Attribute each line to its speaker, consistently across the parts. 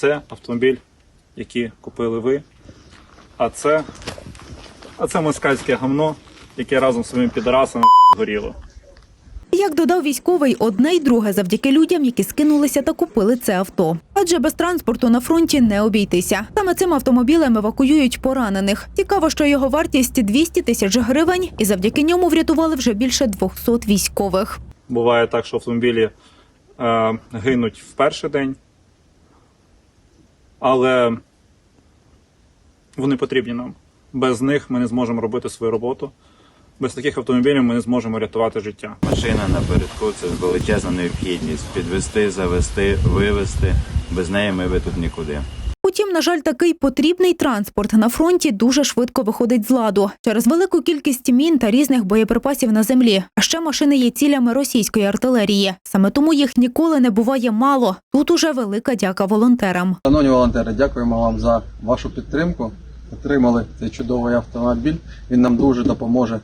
Speaker 1: Це автомобіль, який купили ви. А це, а це москальське гамно, яке разом з своїми підарасами згоріло.
Speaker 2: Як додав військовий, одне й друге завдяки людям, які скинулися та купили це авто. Адже без транспорту на фронті не обійтися. Саме цим автомобілем евакуюють поранених. Цікаво, що його вартість 200 тисяч гривень, і завдяки ньому врятували вже більше 200 військових.
Speaker 1: Буває так, що автомобілі е, гинуть в перший день, але вони потрібні нам. Без них ми не зможемо робити свою роботу. Без таких автомобілів ми не зможемо рятувати життя.
Speaker 3: Машина напередку це величезна необхідність. Підвести, завести, вивезти. Без неї ми би тут нікуди.
Speaker 2: Утім, на жаль, такий потрібний транспорт на фронті дуже швидко виходить з ладу через велику кількість мін та різних боєприпасів на землі. А ще машини є цілями російської артилерії. Саме тому їх ніколи не буває мало. Тут уже велика дяка волонтерам.
Speaker 4: Шановні волонтери, дякуємо вам за вашу підтримку. Отримали цей чудовий автомобіль. Він нам дуже допоможе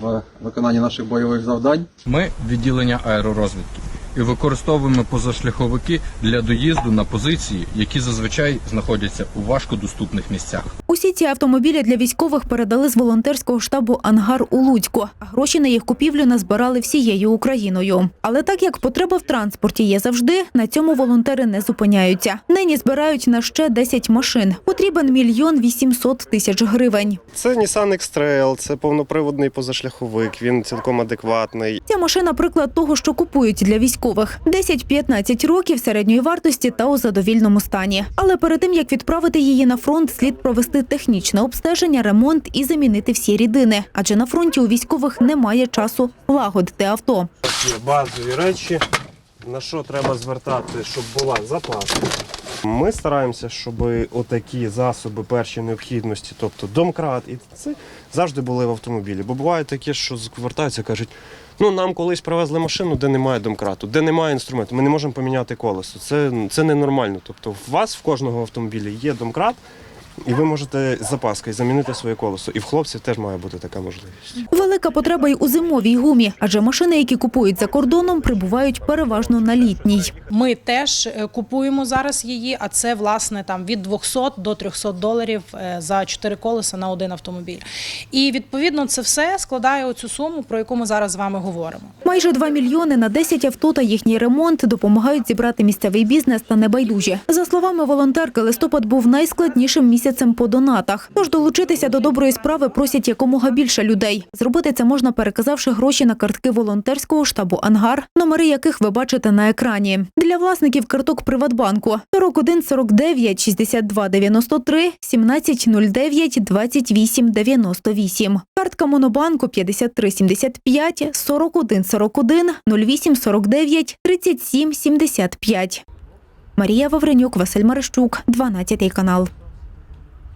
Speaker 4: в виконанні наших бойових завдань.
Speaker 5: Ми відділення аеророзвідки і використовуємо позашляховики для доїзду на позиції, які зазвичай знаходяться у важкодоступних місцях.
Speaker 2: Усі ці автомобілі для військових передали з волонтерського штабу Ангар у Луцьку. Гроші на їх купівлю назбирали всією Україною. Але так як потреба в транспорті є завжди, на цьому волонтери не зупиняються. Нині збирають на ще 10 машин. Потрібен мільйон вісімсот тисяч гривень.
Speaker 6: Це Nissan X-Trail, це повноприводний позашляховик, він цілком адекватний.
Speaker 2: Ця машина приклад того, що купують для військових 10-15 років середньої вартості та у задовільному стані. Але перед тим як відправити її на фронт, слід провести технічне обстеження, ремонт і замінити всі рідини. Адже на фронті у військових немає часу лагодити авто.
Speaker 6: Є базові речі, на що треба звертати, щоб була запаска. Ми стараємося, щоб отакі засоби першої необхідності, тобто домкрат і це завжди були в автомобілі. Бо буває таке, що звертаються, кажуть, ну нам колись привезли машину, де немає домкрату, де немає інструменту, ми не можемо поміняти колесо. Це, це ненормально. Тобто, у вас в кожного автомобілі є домкрат, і ви можете з запаскою замінити своє колесо. І в хлопців теж має бути така можливість.
Speaker 2: Велика потреба й у зимовій гумі, адже машини, які купують за кордоном, прибувають переважно на літній.
Speaker 7: Ми теж е, купуємо зараз її, а це власне там від 200 до 300 доларів е, за 4 колеса на один автомобіль. І відповідно це все складає оцю суму, про яку ми зараз з вами говоримо.
Speaker 2: Майже 2 мільйони на 10 авто та їхній ремонт допомагають зібрати місцевий бізнес та небайдужі. За словами волонтерки, листопад був найскладнішим місяцем по донатах. Тож долучитися до доброї справи просять якомога більше людей. Зробити це можна, переказавши гроші на картки волонтерського штабу Ангар, номери яких ви бачите на екрані. Для власників карток Приватбанку 41 49 62 93 17 09 28 98. Картка Монобанку 53 75 41 41 08 49 37 75. Марія Вавренюк, Василь Марищук, 12 канал.